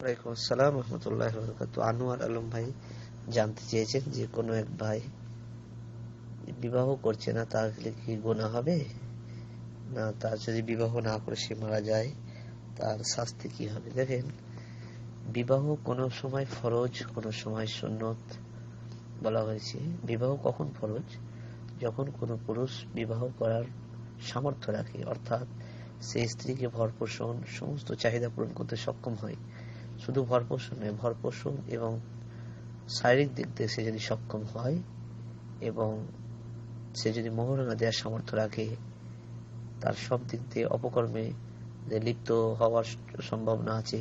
ওয়ালাইকুম আসসালাম, রহমতুল্লাহ বরকাত আনোয়ার আলম ভাই জানতে চেয়েছেন যে কোনো এক ভাই বিবাহ করছে না, তাহলে কি গোনা হবে? না, তার যদি বিবাহ না করে সে মারা যায়, তার শাস্তি কি হবে? দেখেন, বিবাহ কোনো সময় ফরজ, কোনো সময় সুন্নত বলা হয়েছে। বিবাহ কখন ফরজ? যখন কোনো পুরুষ বিবাহ করার সামর্থ্য রাখে, অর্থাৎ সে স্ত্রীকে ভরপোষণ, সমস্ত চাহিদা পূরণ করতে সক্ষম হয়। শুধু ভরপোষণ নয়, ভরপোষণ এবং শারীরিক দিক দিয়ে সে যদি সক্ষম হয় এবং সে যদি মোহরানা দেওয়ার সামর্থ্য রাখে, তার সব দিক দিয়ে অপকর্মে যে লিপ্ত হওয়ার সম্ভাবনা আছে,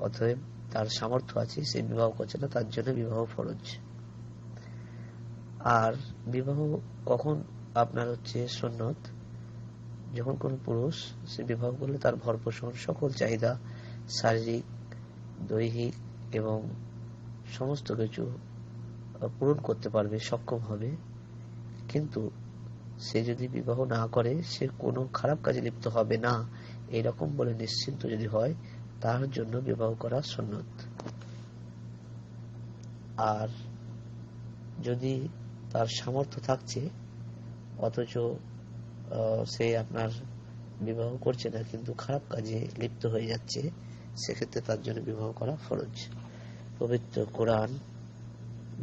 অতএব তার সামর্থ্য আছে, সে বিবাহ করছে না, তার জন্য বিবাহ ফরজ। আর বিবাহ কখন আপনার হচ্ছে সন্ন্যত যখন কোন পুরুষ সে বিবাহ করলে তার ভরপোষণ, সকল চাহিদা, শারীরিক দৈহিক এবং সমস্ত কিছু পূরণ করতে পারবে, সক্ষম হবে। কিন্তু সে যদি বিবাহ না করে, সে কোনো খারাপ কাজে লিপ্ত হবে না। এরকম বলে নিশ্চিন্ত যদি হয়, তার জন্য বিবাহ করা সন্ন্যত আর যদি তার সামর্থ্য থাকছে, অথচ সে আপনার বিবাহ করছে না, কিন্তু খারাপ কাজে লিপ্ত হয়ে যাচ্ছে সেক্ষেত্রে তার জন্য বিবাহ করা ফরজ। পবিত্র কোরআন,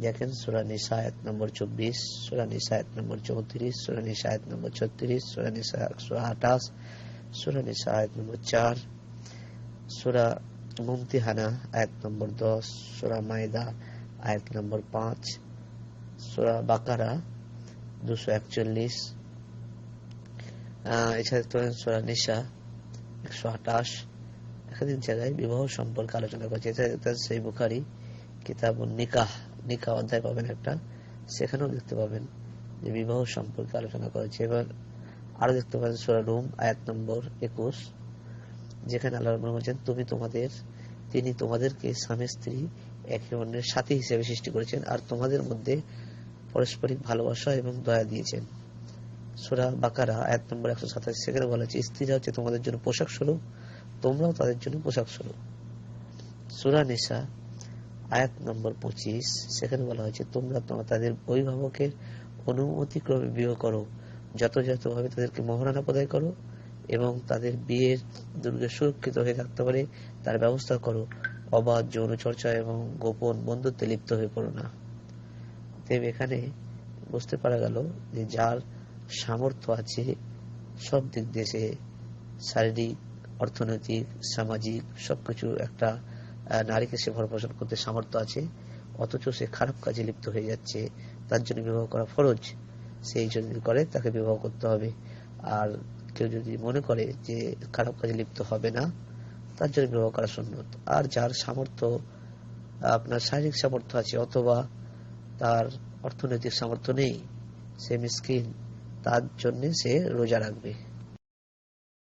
দেখেন সুরা নিসায়ত নম্বর চব্বিশ, সুরা নিসায়ত নম্বর চৌত্রিশ, সুরা নিসায়ত নম্বর ছত্রিশ, সুরা নিসা একশো আঠাশ, সুরা নিসায়ত নম্বর চার, সুরা মুমতিহানা আয়াত নম্বর দশ, সুরা মায়দা আয়াত নম্বর পাঁচ, সুরা বাকারা দুশো একচল্লিশ এছাড়া সুরা নিশা একশো আঠাশ একাধিক জায়গায় বিবাহ সম্পর্কে আলোচনা করেছে। সেই বুখারি কিতাব নিকাহ নিকাহ অধ্যায় পাবেন একটা। সেখানেও দেখতে পাবেন যে বিবাহ সম্পর্কে আলোচনা করেছে। এবার আরও দেখতে পাবেন সুরা রুম, আয়াত নম্বর একুশ, যেখানে আল্লাহ বলছেন, তুমি তোমাদের, তিনি তোমাদেরকে স্বামী স্ত্রী একে অন্যের সাথী হিসেবে সৃষ্টি করেছেন আর তোমাদের মধ্যে পারস্পরিক ভালোবাসা এবং দয়া দিয়েছেন। সুরা বাকারা, আয়াত নম্বর একশো সাতাশ, সেখানে বলা হচ্ছে স্ত্রীরা হচ্ছে তোমাদের জন্য পোশাক স্বরূপ তোমরাও তাদের জন্য পোশাক স্বরূপ সুরা নিসা, আয়াত নম্বর পঁচিশ, সেখানে বলা হয়েছে, তোমরা তোমরা তাদের অভিভাবকের অনুমতি ক্রমে বিয়ে করো। যথাযথভাবে তাদেরকে মহারানা প্রদায় করো এবং তাদের বিয়ের দুর্গে সুরক্ষিত হয়ে থাকতে পারে, তার ব্যবস্থা করো। অবাধ যৌন চর্চা এবং গোপন বন্ধুত্বে লিপ্ত হয়ে পড়ো না। দেব এখানে বুঝতে পারা গেল যে যার সামর্থ্য আছে, সব দিক সে শারীরিক অর্থনৈতিক, সামাজিক সবকিছু একটা নারীকে সে ভরপোষণ করতে সামর্থ্য আছে, অথচ সে খারাপ কাজে লিপ্ত হয়ে যাচ্ছে, তার জন্য বিবাহ করা ফরজ। সেই যদি করে, তাকে বিবাহ করতে হবে। আর কেউ যদি মনে করে যে খারাপ কাজে লিপ্ত হবে না, তার জন্য বিবাহ করা সুন্নত। আর যার সামর্থ্য, আপনার শারীরিক সামর্থ্য আছে, অথবা তার অর্থনৈতিক সামর্থ্য নেই, সে মিসকিন, তার জন্য সে রোজা রাখবে।